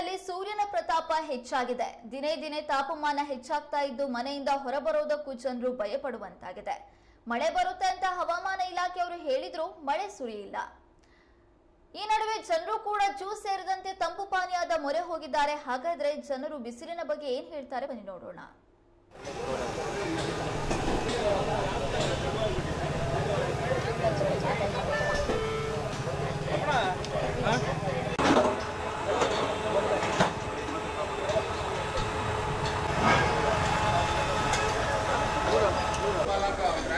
ಬೆಂಗಳೂರಿನಲ್ಲಿ ಸೂರ್ಯನ ಪ್ರತಾಪ ಹೆಚ್ಚಾಗಿದೆ. ದಿನೇ ದಿನೇ ತಾಪಮಾನ ಹೆಚ್ಚಾಗ್ತಾ ಇದ್ದು ಮನೆಯಿಂದ ಹೊರಬರೋದಕ್ಕೂ ಜನರು ಭಯಪಡುವಂತಾಗಿದೆ. ಮಳೆ ಬರುತ್ತೆ ಅಂತ ಹವಾಮಾನ ಇಲಾಖೆಯವರು ಹೇಳಿದ್ರು, ಮಳೆ ಸುರಿಯಿಲ್ಲ. ಈ ನಡುವೆ ಜನರು ಕೂಡ ಜ್ಯೂಸ್ ಸೇರಿದಂತೆ ತಂಪು ಪಾನೀಯದ ಮೊರೆ ಹೋಗಿದ್ದಾರೆ. ಹಾಗಾದ್ರೆ ಜನರು ಬಿಸಿಲಿನ ಬಗ್ಗೆ ಏನ್ ಹೇಳ್ತಾರೆ? ಬನ್ನಿ ನೋಡೋಣ.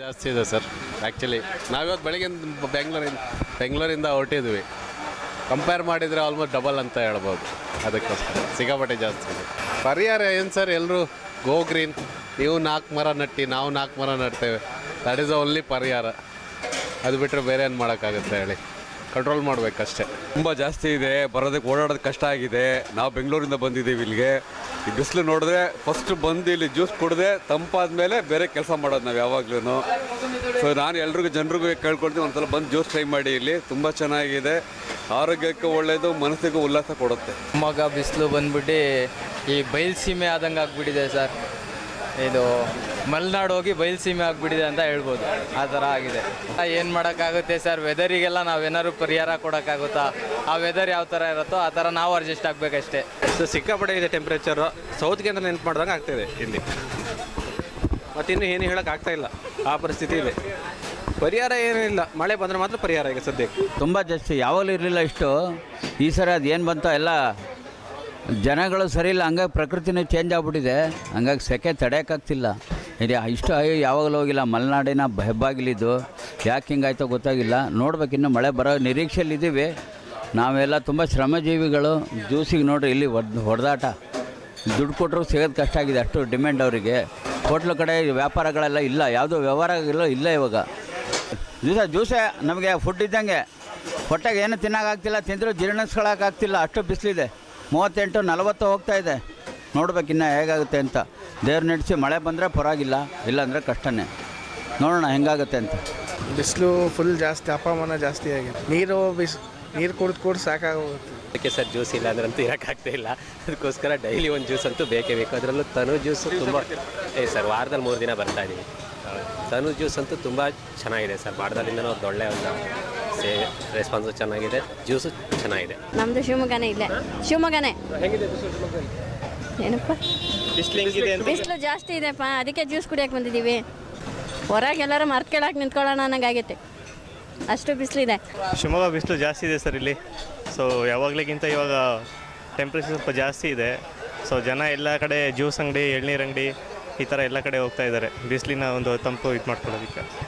ಜಾಸ್ತಿ ಇದೆ ಸರ್ ಆ್ಯಕ್ಚುಲಿ ನಾವಿವತ್ತು ಬೆಳಗ್ಗೆ ಬೆಂಗಳೂರಿಂದ ಬೆಂಗಳೂರಿಂದ ಹೊರಟಿದ್ವಿ. ಕಂಪೇರ್ ಮಾಡಿದರೆ ಆಲ್ಮೋಸ್ಟ್ ಡಬಲ್ ಅಂತ ಹೇಳ್ಬೋದು. ಅದಕ್ಕೋಸ್ಕರ ಸಿಗಾಪಟ್ಟೆ ಜಾಸ್ತಿ ಇದೆ. ಪರಿಹಾರ ಏನು ಸರ್ ಎಲ್ಲರೂ ಗೋ ಗ್ರೀನ್ ನೀವು ನಾಲ್ಕು ಮರ ನಟ್ಟಿ, ನಾವು ನಾಲ್ಕು ಮರ ನಡ್ತೇವೆ. ದಟ್ ಈಸ್ ಓನ್ಲಿ ಪರಿಹಾರ. ಅದು ಬಿಟ್ಟರೆ ಬೇರೆ ಏನು ಮಾಡೋಕ್ಕಾಗುತ್ತೆ ಹೇಳಿ. ಕಂಟ್ರೋಲ್ ಮಾಡಬೇಕಷ್ಟೇ. ತುಂಬ ಜಾಸ್ತಿ ಇದೆ, ಬರೋದಕ್ಕೆ ಓಡಾಡೋದು ಕಷ್ಟ ಆಗಿದೆ. ನಾವು ಬೆಂಗಳೂರಿಂದ ಬಂದಿದ್ದೀವಿ ಇಲ್ಲಿಗೆ. ಈ ಬಿಸಿಲು ನೋಡಿದ್ರೆ ಫಸ್ಟ್ ಬಂದು ಇಲ್ಲಿ ಜ್ಯೂಸ್ ಕುಡಿದೆ ತಂಪಾದ ಮೇಲೆ ಬೇರೆ ಕೆಲಸ ಮಾಡೋದು ನಾವು ಯಾವಾಗ್ಲೂ ಸೊ ನಾನು ಎಲ್ರಿಗೂ ಜನರಿಗೂ ಕೇಳ್ಕೊಳ್ತೀನಿ, ಒಂದ್ಸಲ ಬಂದು ಜ್ಯೂಸ್ ಟ್ರೈ ಮಾಡಿ ಇಲ್ಲಿ. ತುಂಬ ಚೆನ್ನಾಗಿದೆ. ಆರೋಗ್ಯಕ್ಕೆ ಒಳ್ಳೆಯದು ಮನಸ್ಸಿಗೂ ಉಲ್ಲಾಸ ಕೊಡುತ್ತೆ. ಮಗ ಬಿಸಿಲು ಬಂದ್ಬಿಟ್ಟು ಈ ಬಯಲುಸೀಮೆ ಆದಂಗೆ ಆಗ್ಬಿಟ್ಟಿದೆ ಸರ್. ಇದು ಮಲೆನಾಡು ಹೋಗಿ ಬಯಲುಸೀಮೆ ಆಗಿಬಿಟ್ಟಿದೆ ಅಂತ ಹೇಳ್ಬೋದು. ಆ ಥರ ಆಗಿದೆ. ಏನು ಮಾಡೋಕ್ಕಾಗುತ್ತೆ ಸರ್? ವೆದರಿಗೆಲ್ಲ ನಾವೇನಾದ್ರು ಪರಿಹಾರ ಕೊಡೋಕ್ಕಾಗುತ್ತಾ? ಆ ವೆದರ್ ಯಾವ ಥರ ಇರುತ್ತೋ ಆ ಥರ ನಾವು ಅಡ್ಜಸ್ಟ್ ಆಗಬೇಕಷ್ಟೇ. ಸೊ ಸಿಕ್ಕಾಪಟ್ಟೆ ಇದೆ ಟೆಂಪ್ರೇಚರು ಸೌತ್ಗೆ ಅಂತ ನೆನ್ಪು ಮಾಡ್ದಂಗೆ ಆಗ್ತಾಯಿದೆ ಇಲ್ಲಿ ಮತ್ತಿನ್ನು ಏನು ಹೇಳೋಕ್ಕಾಗ್ತಾ ಆಗ್ತಾ ಇಲ್ಲ. ಆ ಪರಿಸ್ಥಿತಿ ಇದೆ. ಪರಿಹಾರ ಏನಿಲ್ಲ ಇಲ್ಲ. ಮಳೆ ಬಂದರೆ ಮಾತ್ರ ಪರಿಹಾರ ಈಗ ಸದ್ಯಕ್ಕೆ. ತುಂಬ ಜಾಸ್ತಿ ಯಾವಾಗಲೂ ಇರಲಿಲ್ಲ ಇಷ್ಟು. ಈ ಸರಿ ಅದು ಏನು ಬಂತೋ ಎಲ್ಲ ಜನಗಳು ಸರಿ ಇಲ್ಲ, ಹಂಗಾಗಿ ಪ್ರಕೃತಿನೇ ಚೇಂಜ್ ಆಗ್ಬಿಟ್ಟಿದೆ. ಹಂಗಾಗಿ ಸೆಕೆ ತಡೆಯೋಕ್ಕಾಗ್ತಿಲ್ಲ. ಇದು ಇಷ್ಟು ಯಾವಾಗಲೂ ಹೋಗಿಲ್ಲ, ಮಲೆನಾಡಿನ ಹೆಬ್ಬಾಗಿಲಿದ್ದು. ಯಾಕೆ ಹಿಂಗಾಯ್ತೋ ಗೊತ್ತಾಗಿಲ್ಲ. ನೋಡ್ಬೇಕಿನ್ನು ಮಳೆ ಬರೋ ನಿರೀಕ್ಷೆಯಲ್ಲಿದ್ದೀವಿ ನಾವೆಲ್ಲ ತುಂಬ ಶ್ರಮಜೀವಿಗಳು. ಜ್ಯೂಸಿಗೆ ನೋಡ್ರಿ, ಇಲ್ಲಿ ಹೊಡ್, ಹೊಡೆದಾಟ. ದುಡ್ಡು ಕೊಟ್ಟರು ಸಿಗೋದು ಕಷ್ಟ ಆಗಿದೆ, ಅಷ್ಟು ಡಿಮ್ಯಾಂಡ್ ಅವರಿಗೆ. ಹೋಟ್ಲು ಕಡೆ ವ್ಯಾಪಾರಗಳೆಲ್ಲ ಇಲ್ಲ, ಯಾವುದೋ ವ್ಯವಹಾರ ಇಲ್ಲ ಇವಾಗ. ಜ್ಯೂಸ, ಜ್ಯೂಸೇ ನಮಗೆ ಫುಡ್ ಇದ್ದಂಗೆ. ಹೊಟ್ಟೆಗೆ ಏನು ತಿನ್ನೋಕ್ಕಾಗ್ತಿಲ್ಲ, ತಿಂದರೂ ಜೀರ್ಣಿಸ್ಕೊಳಕ್ಕಾಗ್ತಿಲ್ಲ, ಅಷ್ಟು ಬಿಸಿಲಿದೆ. ಮೂವತ್ತೆಂಟು ನಲವತ್ತು ಹೋಗ್ತಾ ಇದೆ. ನೋಡ್ಬೇಕು ಇನ್ನೂ ಹೇಗಾಗುತ್ತೆ ಅಂತ. ದೇವ್ರು ನಡೆಸಿ ಮಳೆ ಬಂದರೆ ಪರವಾಗಿಲ್ಲ ಇಲ್ಲಾಂದರೆ ಕಷ್ಟನೇ. ನೋಡೋಣ ಹೆಂಗಾಗುತ್ತೆ ಅಂತ. ಬಿಸಿಲು ಫುಲ್ ಜಾಸ್ತಿ ಅಪಮಾನ ಜಾಸ್ತಿ ಆಗಿದೆ. ನೀರು ಬಿಸ್ ನೀರು ಕುಡ್ದು ಕೂಡ ಸಾಕಾಗೋಗುತ್ತೆ. ಅದಕ್ಕೆ ಸರ್ ಜ್ಯೂಸ್ ಇಲ್ಲ ಅಂದ್ರಂತೂ ಇರೋಕ್ಕಾಗ್ತಾ ಇಲ್ಲ. ಅದಕ್ಕೋಸ್ಕರ ಡೈಲಿ ಒಂದು ಜ್ಯೂಸ್ ಅಂತೂ ಬೇಕೇ ಬೇಕು. ಅದರಲ್ಲೂ ತನು ಜ್ಯೂಸ್ ತುಂಬ ಏ ಸರ್ ವಾರದಲ್ಲಿ ಮೂರು ದಿನ ಬರ್ತಾ ಇದ್ದೀವಿ ತನು ಜ್ಯೂಸ್ ಅಂತೂ ತುಂಬ ಚೆನ್ನಾಗಿದೆ ಸರ್. ಮಾಡ್ದಾಲಿಂದನೂ ಒಂದು ಒಳ್ಳೆಯ ಒಂದು ಸೇ ರೆಸ್ಪಾನ್ಸು ಚೆನ್ನಾಗಿದೆ ಜ್ಯೂಸು ಚೆನ್ನಾಗಿದೆ. ನಮ್ದು ಶಿವಮೊಗ್ಗನೇ ಇಲ್ಲೇ. ಶಿವಮೊಗ್ಗನೇ. ಏನಪ್ಪ? ಬಿಸಿಲು ಜಾಸ್ತಿ ಇದೆಪ್ಪ ಅದಕ್ಕೆ ಜ್ಯೂಸ್ ಕುಡಿಯಕ್ಕೆ ಬಂದಿದ್ದೀವಿ. ಹೊರಗೆ ಎಲ್ಲರೂ ಮರ್ತ್ ಕೆಳಗೆ ನಿಂತ್ಕೊಳ್ಳೋಣ ಅನ್ನಂಗಾಗೈತೆ. ಅಷ್ಟು ಬಿಸಿಲಿದೆ. ಶಿವಮೊಗ್ಗ ಬಿಸಿಲು ಜಾಸ್ತಿ ಇದೆ ಸರ್ ಇಲ್ಲಿ. ಸೊ ಯಾವಾಗಲಿಗಿಂತ ಇವಾಗ ಟೆಂಪ್ರೇಚರ್ ಸ್ವಲ್ಪ ಜಾಸ್ತಿ ಇದೆ. ಸೊ ಜನ ಎಲ್ಲ ಕಡೆ ಜ್ಯೂಸ್ ಅಂಗಡಿ ಎಳ್ನೀರು ಅಂಗಡಿ ಈ ಥರ ಎಲ್ಲ ಕಡೆ ಹೋಗ್ತಾ ಇದ್ದಾರೆ. ಬಿಸಿಲಿನ ಒಂದು ತಂಪು ಇದು ಮಾಡ್ಕೊಳ್ಳೋದಕ್ಕೆ